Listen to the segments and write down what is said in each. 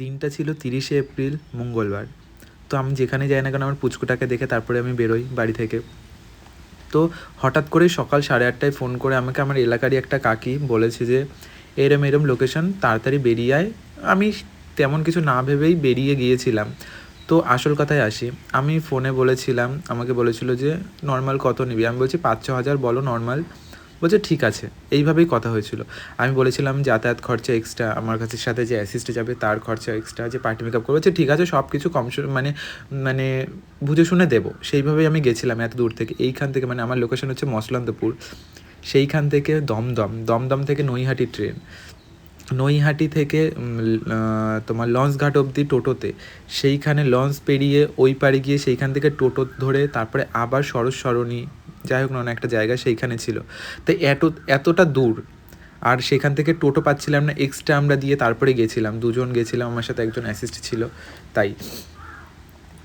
দিনটা ছিল তিরিশে এপ্রিল, মঙ্গলবার। তো আমি যেখানে যাই না কেন আমার পুচকুটাকে দেখে তারপরে আমি বেরোই বাড়ি থেকে। তো হঠাৎ করেই সকাল সাড়ে আটটায় ফোন করে আমাকে আমার এলাকারই একটা কাকি বলেছে যে, এরম এরম লোকেশন, তাড়াতাড়ি বেরিয়ে আয়। আমি তেমন কিছু না ভেবেই বেরিয়ে গিয়েছিলাম। তো আসল কথায় আসি, আমি ফোনে বলেছিলাম, আমাকে বলেছিল যে, নর্মাল কত নিবি? আমি বলছি, পাঁচ ছ হাজার বলো নর্মাল। বলছে, ঠিক আছে। এইভাবেই কথা হয়েছিল। আমি বলেছিলাম, যাতায়াত খরচা এক্সট্রা আমার কাছে সাথে যে অ্যাসিস্টে যাবে, তার খরচা এক্সট্রা যে পার্টি মেকআপ করবে। ঠিক আছে সব কিছু কম মানে মানে বুঝে শুনে দেবো। সেইভাবেই আমি গেছিলাম এত দূর থেকে। এইখান থেকে মানে আমার লোকেশন হচ্ছে মসলন্দপুর। সেইখান থেকে দমদম দমদম থেকে নৈহাটি ট্রেন নৈহাটি থেকে তোমার লঞ্চ ঘাট অবধি টোটোতে। সেইখানে লঞ্চ পেরিয়ে ওই পাড়ে গিয়ে সেইখান থেকে টোটো ধরে তারপরে আবার সরস সরণি যাই হোক না একটা জায়গা সেইখানে ছিল। তো এত, এতটা দূর, আর সেখান থেকে টোটো পাচ্ছিলাম না এক্সট্রা আমরা দিয়ে তারপরে গেছিলাম, দুজন গেছিলাম, আমার সাথে একজন অ্যাসিস্ট ছিল, তাই।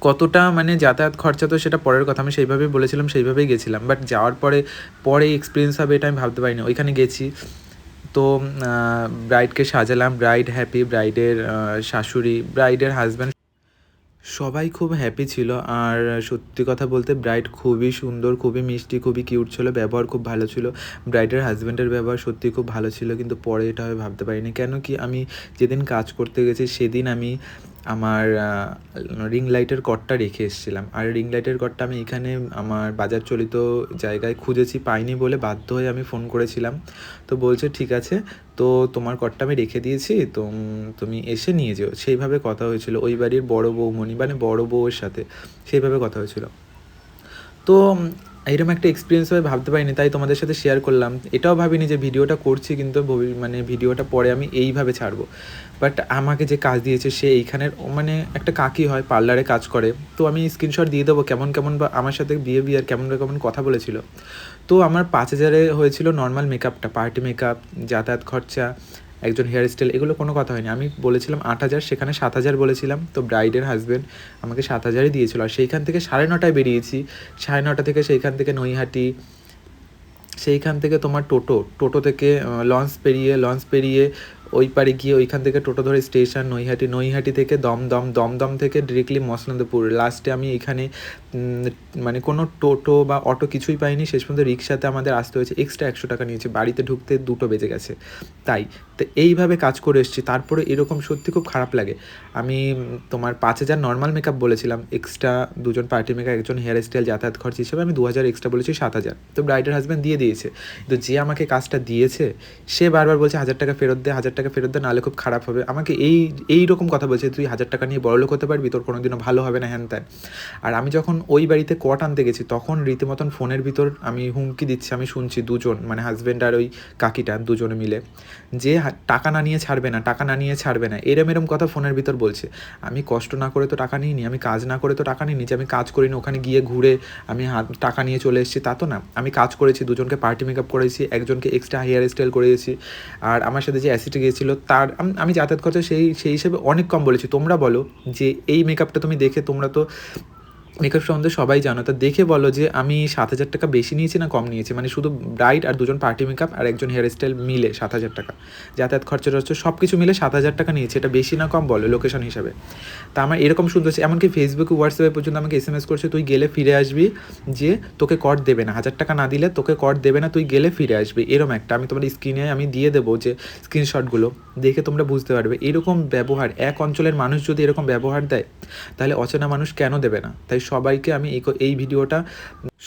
কতটা মানে যাতায়াত খরচা তো সেটা পরের কথা, আমি সেইভাবেই বলেছিলাম, সেইভাবেই গেছিলাম। বাট যাওয়ার পরে পরে এক্সপিরিয়েন্স হবে এটা আমি ভাবতে পারিনি। ওইখানে গেছি, তো ব্রাইডকে সাজালাম ব্রাইড হ্যাপি ব্রাইডের শাশুড়ি ব্রাইডের হাজব্যান্ড সবাই খুব হ্যাপি ছিল আর সত্যি কথা বলতে ব্রাইড খুবই সুন্দর, খুবই মিষ্টি, খুবই কিউট ছিল, ব্যবহার খুব ভালো ছিল। ব্রাইডের হাজব্যান্ডের ব্যবহার সত্যি খুব ভালো ছিল কিন্তু পরে এটা আমি ভাবতে পারিনি। কেন কি আমি যেদিন কাজ করতে গেছি সেদিন আমি আমার রিং লাইটের কটটা রেখে এসেছিলাম। আর রিং লাইটের কটটা আমি এখানে আমার বাজার চলিত জায়গায় খুঁজেছি, পাইনি বলে বাধ্য হয়ে আমি ফোন করেছিলাম। তো বলছে, ঠিক আছে, তো তোমার কটটা আমি রেখে দিয়েছি তো তুমি এসে নিয়ে যেও। সেইভাবে কথা হয়েছিল। ওই বাড়ির বড় বৌমণি মানে বড় বউয়ের সাথে সেইভাবে কথা হয়েছিল। তো এরকম একটা এক্সপিরিয়েন্স হয়ে, ভাবতে পারিনি, তাই তোমাদের সাথে শেয়ার করলাম। এটাও ভাবিনি যে ভিডিওটা করছি, কিন্তু মানে ভিডিওটা পরে আমি এইভাবে ছাড়বো। বাট আমাকে যে কাজ দিয়েছে, সে এইখানের মানে একটা কাকি হয়, পার্লারে কাজ করে। তো আমি স্ক্রিনশট দিয়ে দেবো, কেমন কেমন বা আমার সাথে বিহেভিয়ার কেমন কেমন কথা বলেছিল। তো আমার পাঁচ হাজারে হয়েছিল নর্মাল মেকআপটা পার্টি মেকআপ যাতায়াত খরচা একজন হেয়ার স্টাইল এগুলো কোনো কথা হয়নি। আমি বলেছিলাম আট হাজার, সেখানে সাত হাজার বলেছিলাম। তো ব্রাইডের হাজব্যান্ড আমাকে সাত হাজারই দিয়েছিলো। আর সেইখান থেকে সাড়ে নটায় বেরিয়েছি। সাড়ে নটা থেকে সেইখান থেকে নৈহাটি, সেইখান থেকে তোমার টোটো। টোটো থেকে লঞ্চ পেরিয়ে লঞ্চ পেরিয়ে ওই পারে গিয়ে ওইখান থেকে টোটো ধরে স্টেশন, নৈহাটি নৈহাটি থেকে দমদম দমদম থেকে ডিরেক্টলি মসলন্দপুর লাস্টে আমি এখানে মানে কোনো টোটো বা অটো কিছুই পাইনি। শেষ পর্যন্ত রিক্সাতে আমাদের আসতে হয়েছে। এক্সট্রা একশো টাকা নিয়েছে। বাড়িতে ঢুকতে দুটো বেজে গেছে। তাই, তো এইভাবে কাজ করে এসেছি। তারপরে এরকম সত্যি খুব খারাপ লাগে। আমি তোমার পাঁচ হাজার নর্মাল মেকআপ বলেছিলাম। এক্সট্রা দুজন পার্টি মেকআপ একজন হেয়ার স্টাইল যাতায়াত খরচ হিসেবে আমি দু হাজার এক্সট্রা বলেছি, সাত হাজার। তো ব্রাইডের হাজব্যান্ড দিয়ে দিয়েছে। তো যে আমাকে কাজটা দিয়েছে, সে বারবার বলছে, হাজার টাকা ফেরত দে, হাজার টাকা ফেরত দে, নাহলে খুব খারাপ হবে। আমাকে এই এই রকম কথা বলছে, তুই হাজার টাকা নিয়ে বড়লোক হতে পারবি, তোর কোনোদিনও ভালো হবে না, হ্যান ত্যান। আর আমি যখন ওই বাড়িতে কট আনতে গেছি, তখন রীতিমতন ফোনের ভিতর আমি হুমকি দিচ্ছি, আমি শুনছি দুজন মানে হাজব্যান্ড আর ওই কাকিটা, দুজনে মিলে। যে টাকা না নিয়ে ছাড়বে না, টাকা না নিয়ে ছাড়বে না, এরম এরম কথা ফোনের ভিতর বলছে। আমি কষ্ট না করে তো টাকা নিইনি, আমি কাজ না করে তো টাকা নিইনি, যে আমি কাজ করিনি, ওখানে গিয়ে ঘুরে আমি হাত, টাকা নিয়ে চলে এসেছি, তা তো না। আমি কাজ করেছি, দুজনকে পার্টি মেকআপ করেছি, একজনকে এক্সট্রা হেয়ার স্টাইল করেছি, আর আমার সাথে যে অ্যাসিড গিয়েছিল তার আমি যাতায়াত খরচা সেই সেই হিসেবে অনেক কম বলেছি। তোমরা বলো যে, এই মেকআপটা তুমি দেখে তোমরা তো মেকআপ সম্বন্ধে সবাই জানো, তা দেখে বলো যে আমি সাত হাজার টাকা বেশি নিয়েছি না কম নিয়েছি? মানে শুধু ব্রাইড আর দুজন পার্টি মেকআপ আর একজন হেয়ার স্টাইল মিলে সাত হাজার টাকা। যাতায়াত খরচা টরচা সব কিছু মিলে সাত হাজার টাকা নিয়েছি, এটা বেশি না কম বলো লোকেশন হিসাবে। তা আমার এরকম শুনতে হচ্ছে, এমনকি ফেসবুকে হোয়াটসঅ্যাপে পর্যন্ত আমাকে এস এম এস করছে, তুই গেলে ফিরে আসবি যে তোকে কর দেবে না। হাজার টাকা না দিলে তোকে কর দেবে না, তুই গেলে ফিরে আসবি। এরকম একটা, আমি তোমার স্ক্রিনে আমি দিয়ে দেবো যে স্ক্রিনশটগুলো দেখে তোমরা বুঝতে পারবে। এরকম ব্যবহার, এক অঞ্চলের মানুষ যদি এরকম ব্যবহার দেয় তাহলে অচেনা মানুষ কেন দেবে না? তাই সবাইকে আমি এই ভিডিওটা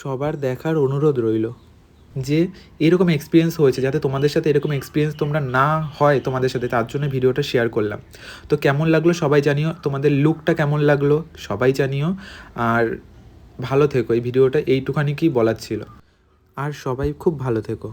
সবার দেখার অনুরোধ রইল যে এরকম এক্সপিরিয়েন্স হয়েছে যাতে তোমাদের সাথে এরকম এক্সপিরিয়েন্স তোমরা না হয় তোমাদের সাথে, তার জন্য ভিডিওটা শেয়ার করলাম। তো কেমন লাগল সবাই জানিও, তোমাদের লুকটা কেমন লাগল সবাই জানিও, আর ভালো থেকো, এই ভিডিওটা এইটুখানি কি বলার ছিল। আর সবাই খুব ভালো থেকো।